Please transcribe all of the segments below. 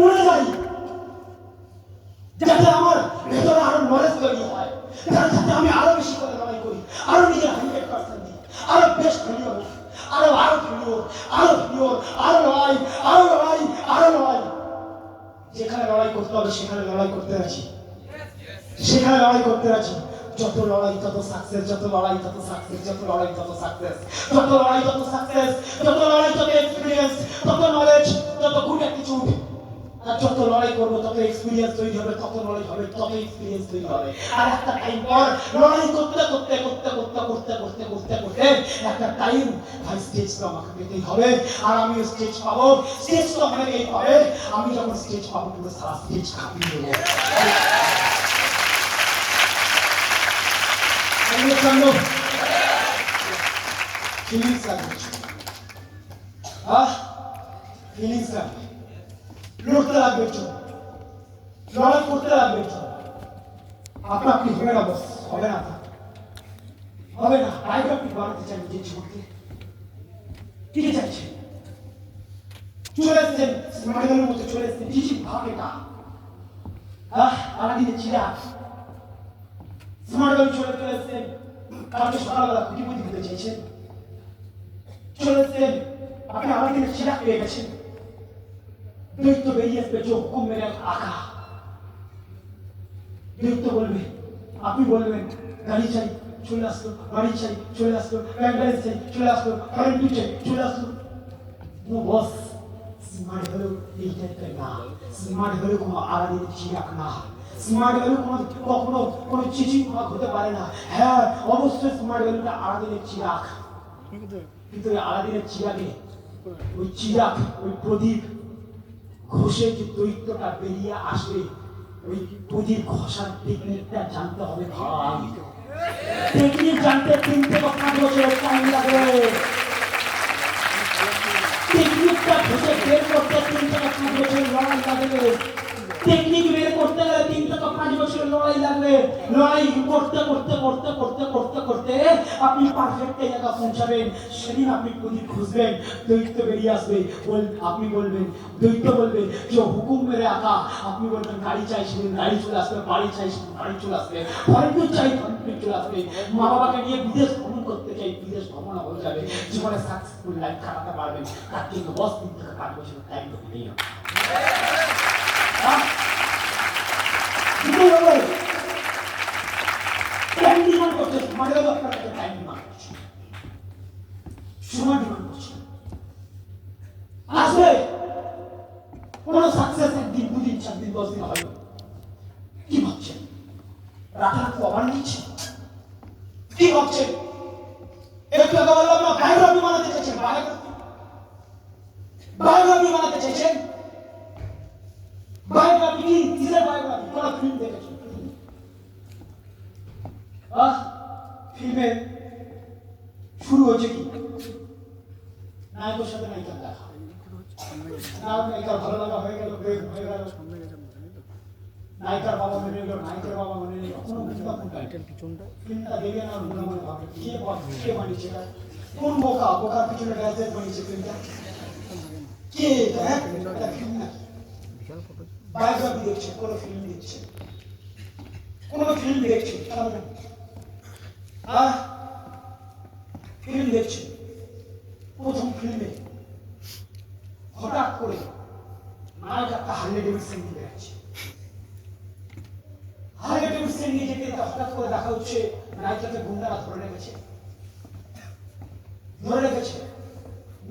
মরে যাই। যাতে আমার ভেতরে আরও নলেজ তৈরি হয়। যাতে আমি আরও বেশি করে লড়াই করি, আরও নিজের হান্ড্রেড পার্সেন্ট দিই আরও বেস্ট ভিডিও আরও আরও ভিডিও আরও ভিডিও আরও লড়াই আরও লড়াই আরও লড়াই। যেখানে লড়াই করতে হবে, সেখানে লড়াই করতে আছি সেখানে লড়াই করতে আছি যত লড়াই, তত সাকসেস যত লড়াই, তত সাকসেস যত লড়াই, তত সাকসেস যত লড়াই, তত সাকসেস যত লড়াই, তত এক্সপিরিয়েন্স তত নলেজ তত গুড অ্যাটিটিউড আর যত লড়াই করব, তত এক্সপিরিয়েন্স তৈরি হবে, তত নলেজ হবে, তত এক্সপিরিয়েন্স তৈরি হবে। আর একটা টাইম পর লড়াই করতে করতে করতে করতে করতে করতে করতে করতে একটা টাইম ভাই স্টেজ তো আমাকে পেতেই হবে। আর আমি স্টেজ পাবো স্টেজ তো আমাকেই পাবে। আমি যখন স্টেজ পাবো, পুরো সারা স্টেজ কাঁপিয়ে দেবো। ফিলিংস লাগবে। ফিলিংস লাগবে। লড়তে লাগবে লড়াই করতে লাগবে একটু আপনা আপনি হবে না বস হবে না। হবে না বায়োগ্রাফি বানাতে চাই নিজের জীবনকে। কি চাইছে? চলে এসছেন স্মার্টগানের মধ্যে চলে এসছেন। কি কি ভাব এটা? আহ আলাদিনের চিরাগ স্মার্টগান চলে চলে এসছেন। কালকে সকালবেলা খুঁটি পুঁতি দিতে চলে এসছেন। আপনি আলাদিনের চিরাগ পেয়ে গেছেন। চোখ হুকুম মেরে আঁকা দৈত্য বলবে আপনি বলবেন গাড়ি চাই চলে আসলো বাড়ি চাই চলে আসলো ব্যাংক ব্যালেন্স চাই চলে আসলো কারেন্ট চাই চলে আসলো নো বস স্মার্ট হলো এই টাইপের না স্মার্ট হলো কোনো আলাদিন চিরাক না স্মার্ট ভ্যালু কোনো কখনো কোনো চিঠি ভাগ হতে পারে না হ্যাঁ অবশ্যই স্মার্ট ভ্যালুটা আলাদিনের চিরাক কিন্তু আলাদিনের চিরাগে ওই চিরাক ওই প্রদীপ ঘষে যে দৈত্যটা বেরিয়ে আসবে, ওই পুঁজির ঘষার টেকনিকটা জানতে হবে ভাই। টেকনিক জানতে তিন থেকে পাঁচ টাইম টেকনিকটা খুঁজে বের করতে তিন থেকে পাঁচ বছর লড়াই লাগবে টেকনিক বের করতে গেলে তিন থেকে পাঁচ বছর লড়াই লড়াই করতে করতে করতে করতে করতে করতে আপনি পারফেক্ট জায়গা পৌঁছাবেন। সেদিন আপনি প্রদীপ খুঁজবেন, দৈত্য বেরিয়ে আসবে। বল, আপনি বলবেন, দৈত্য বলবে, যে হুকুম মেরে আঁকা। আপনি বলবেন, গাড়ি চাই সেদিন, গাড়ি চলে আসবে, বাড়ি চাই সেদিন, বাড়ি চলে আসবে। ফরেন চাই ফরেন চলে আসবে। মা বাবাকে নিয়ে বিদেশ ভ্রমণ করতে চাই, বিদেশ ভ্রমণ হয়ে যাবে। জীবনে সাকসেসফুল লাইফ কাটাতে পারবেন। তার জন্য দশ দিন থেকে পাঁচ বছর টাইম তো নেই টাইম ডিমান্ড করছে মানে আপনার কাছে টাইম ডিমান্ড করছে সময় ডিমান্ড করছে আসবে কোন সাকসেস একদিন দুদিন চার দিন দশ দিন হবে কি ভাবছেন রাতারাতি অবান নিচ্ছে কি ভাবছেন একটু আগে বললাম না বায়োগ্রাফি বানাতে চাইছেন বায়োগ্রাফি বায়োগ্রাফি বানাতে চাইছেন বায়োগ্রাফি কি কিসের বায়োগ্রাফি কোন ফিল্ম দেখেছেন আহ ফিল্মে শুরু হয়েছে কি? নায়কের সাথে নায়িকার দেখা। নায়ক নায়িকার ভালো লাগা হয়ে গেল প্রেম হয়ে গেল। নায়িকার বাবা মেনে নিল, নায়িকার বাবা মেনে নিল, কোনো বুঝবা কোনটা ফিল্মটা দেখে না মনে মনে ভাবে। কে কে বানিয়েছে কোন বোকা? বোকার পিছনে গ্যাজেট বানিয়েছে ফিল্মটা। কে হ্যাঁ? বায়োগ্রাফি দেখছে, কোনো ফিল্ম দেখছে। কোনো ফিল্ম দেখছে হ্যাঁ ফিল্ম দেখছে। প্রথম ফিল্মে হঠাৎ করে নায়ক একটা হার্লে ডেভিডসন নিয়ে বেড়াচ্ছে হার্লে ডেভিডসন নিয়ে যেতে হঠাৎ করে দেখা হচ্ছে নায়িকাকে গুন্ডারা ধরে রেখেছে। ধরে রেখেছে।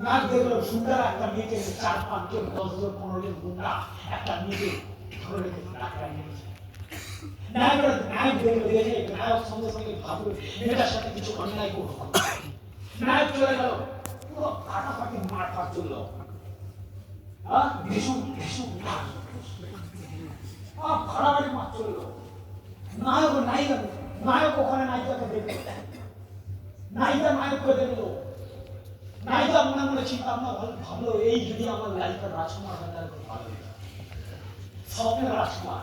নায়ক দেখল গুন্ডারা, একটা মেয়েকে চার পাঁচ জন দশ জন পনেরো জন গুন্ডা একটা মেয়েকে ধরে রেখেছে ডাক্তার রেখেছে। নায়ক সঙ্গে নায়ক চলে গেল পুরো নায়ক নায়িকা ওখানে নায়িকাকে দেখল নায়িকা নায়ককে দেখল নায়িকা মনে মনে চিন্তা ভাবনা ভাবলো এই যদি আমার লাইফের রাজকুমার ভালো স্বপ্নের রাজকুমার।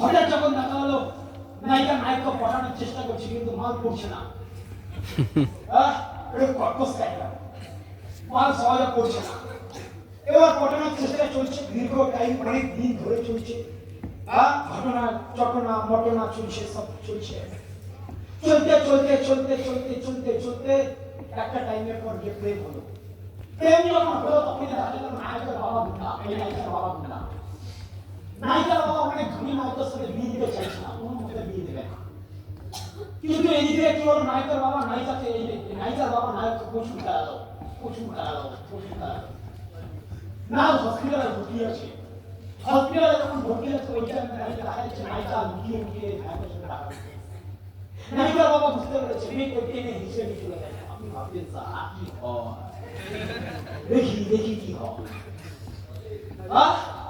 হঠাৎ যখন দেখা হলো, নায়িকা নায়ককে পটানোর চেষ্টা করছে, কিন্তু মাল পড়ছে না। মাল সহজে না। এবার পটানোর চেষ্টা চলছে, দীর্ঘ টাইম অনেক দিন ধরে চলছে। ঘটনা, চটনা, মটনা চলছে, সব চলছে। চলতে চলতে চলতে চলতে চলতে চলতে একটা টাইমের পর গিয়ে প্রেম হলো। প্রেম যখন হলো তখন নায়কের বাবা নায়িকার বাবা নায়িকার অনেক ধনী সাথে কি হলো নায়িকার বাবা, নায়িকাকে এই নায়িকার বাবা নায়ককে প্রচুর টাকালো প্রচুর টাকালো প্রচুর টাকালো না, হসপিটালে ভর্তি আছে হসপিটালে যখন ভর্তি আছে ওই টাইমে নায়িকা দেখা নায়িকা লুকিয়ে লুকিয়ে নায়কের সঙ্গে টাকা নায়িকার বাবা বুঝতে পেরেছে মেয়ে করতে এনে হিসেবে চলে গেছে আপনি ভাবছেন স্যার কি হয় দেখি দেখি কি হয়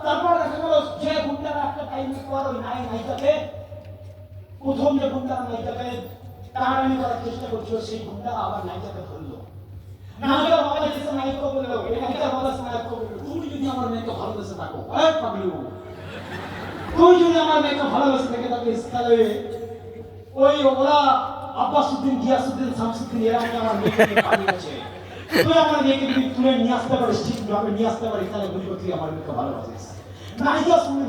তারপর দেখা গেল যে নাই নায়িকাকে প্রথম যে করার চেষ্টা সেই আবার এই আমার মেয়েকে ভালোবেসে এই যদি আমার মেয়েকে তাহলে ওই ওরা তুই আমার মেয়েকে তুলে নিয়ে আসতে পারিস ঠিকভাবে নিয়ে আসতে পারিস তাহলে তুই আমার মেয়েকে ভালোবাসিস। নায়ক সঙ্গে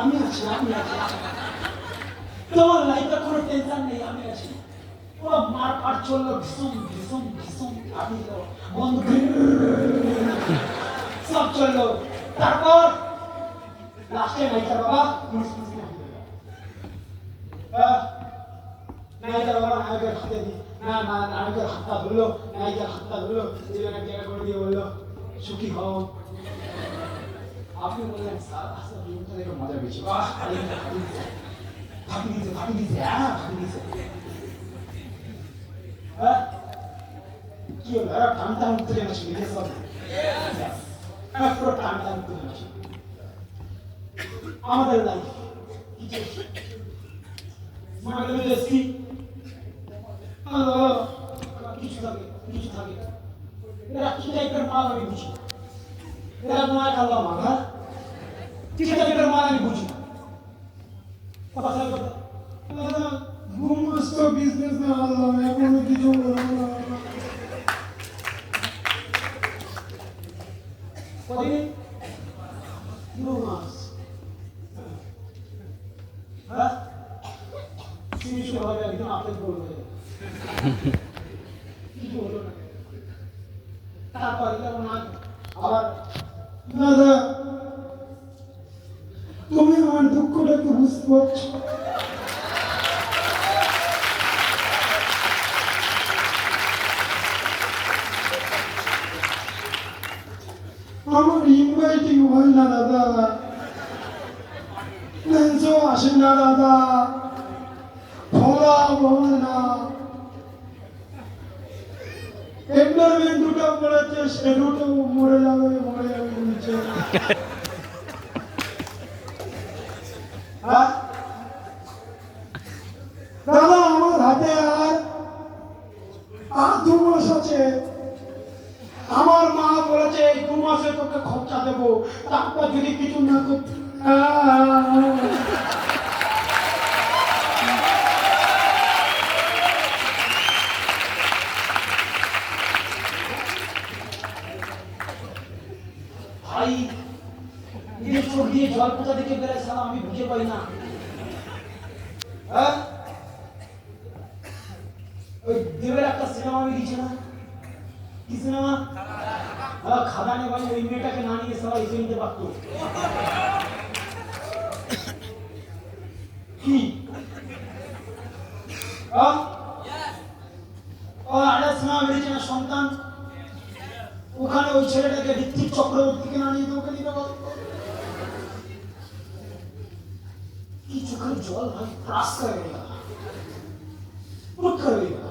আমি আছি আমি আছি। তোমার লাইফে কোনো টেনশন নেই, আমি আছি। পুরো মার পাট চলল ভীষণ ভীষণ ভীষণ আমি বন্ধ। সব চলল। তারপর লাস্টে নায়িকার বাবা পুলিশ বাবা নায়কের হাতে না না, নায়কের হাতটা ধরলো, নায়িকার হাতটা ধরলো জীবনে জায়গা করে দিয়ে বলল, সুখী হও। আপনি বললেন, স্যার আসলে জীবনটা দেখে মজা পেয়েছি ফাটিয়ে দিতে ফাটিয়ে দিতে হ্যাঁ ফাটিয়ে দিতে হ্যাঁ কি হলো? টান টান উত্তরে আসে নিজে আমাদের লাইফ আমাদের এসছি কিছু থাকে কিছু থাকে এরা কি টাইপের মাল আমি বুঝি এরা নয় কাল্লা মাল হ্যাঁ কি টাইপের মাল আমি বুঝি কথা কথা সমস্ত বিজনেস আল্লাহ এখনও কিছু কদিন? দু হ্যাঁ? একদম আপডেট করবে কিছু হলো আবার দাদা, তুমি আমার দুঃখটা একটু বুঝতে পারছ। আমার ইনভাইটিং হয় না, দাদা। লেন্সও আসে না, দাদা। ফলা হয় না। এন্টারমেন্ট দুটো মরেছে সে দুটো মরে যাবে মরে যাবে। সিনেমা? খাদানে ওই মেয়েটাকে না নিয়ে সবাই এসে নিতে কি? সিনেমা বেরিয়েছে না, সন্তান? ওখানে ওই ছেলেটাকে ঋত্বিক চক্রবর্তীকে না নিয়ে ওকে নিতে পারতো। কি চোখের জল ভাই? প্রাস করে গেল। করে গেল।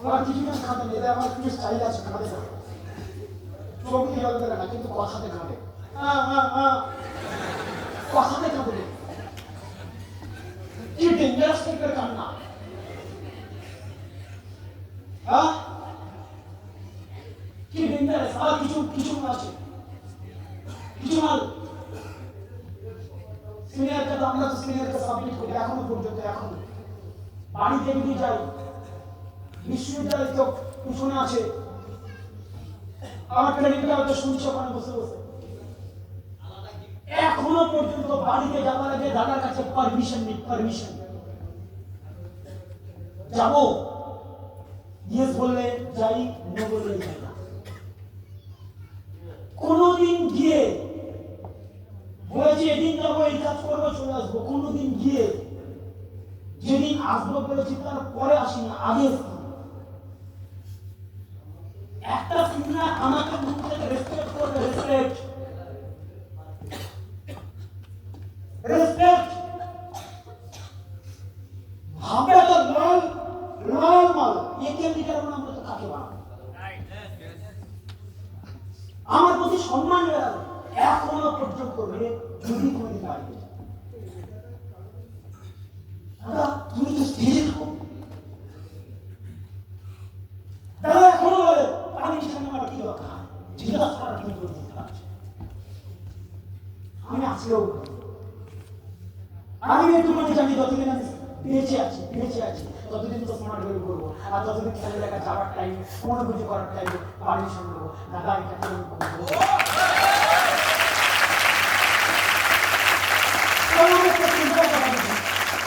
আমার কিছু না কাঁদে না আমার কিছু চাহিদা আছে কাঁদে না চোখ দিয়ে জল না কিন্তু কথাতে কাঁদে আহ, আহ, আহ। কথাতে কাঁদে কি ডেঞ্জারাস টাইপের কান্না। হ্যাঁ? কি ডেঞ্জারাস আর কিছু কিছু আছে। কিছু মাল সিনিয়রকে তো আমরা তো সিনিয়রকে সাবমিট করি এখনও পর্যন্ত এখনও। বাড়িতে যদি যাই বিশ্ববিদ্যালয় তো পিছনে আছে। আমার ওখানে বসে বসে। এখনও পর্যন্ত বাড়িতে আগে দাদার কাছে পারমিশন পারমিশন যাব। বললে যাই নো যাই না। কোনোদিন গিয়ে বলেছি এদিন যাব, এই কাজ করব, চলে আসব। কোনোদিন গিয়ে যেদিন আসব বলেছি তার পরে আসিনি, আগে এসেছি। একটা সিনিয়র আমাকে মুখ থেকে রেসপেক্ট করবে রেসপেক্ট রেসপেক্ট ভাবে তো লাল লাল মাল একে লিটার আমরা তো কাকে বানাবো আমার প্রতি সম্মান বেড়াবে এখনও পর্যন্ত করবে যদি কোনোদিন বাড়িতে যাও। দাদা তুমি তো স্টেজে থাকো দাদা এখনও বলে আমি সেখানে আমার কি দরকার জিজ্ঞাসা করার কি আমি আজকেও আমি একটুখানি জানি যতদিন আমি বেঁচে আছি বেঁচে আছি ততদিন তো স্মার্ট বের করব আর ততদিন খেলাধুলা যাওয়ার টাইম কোনো কিছু করার টাইম পারমিশন দেবো দাদা এটা করব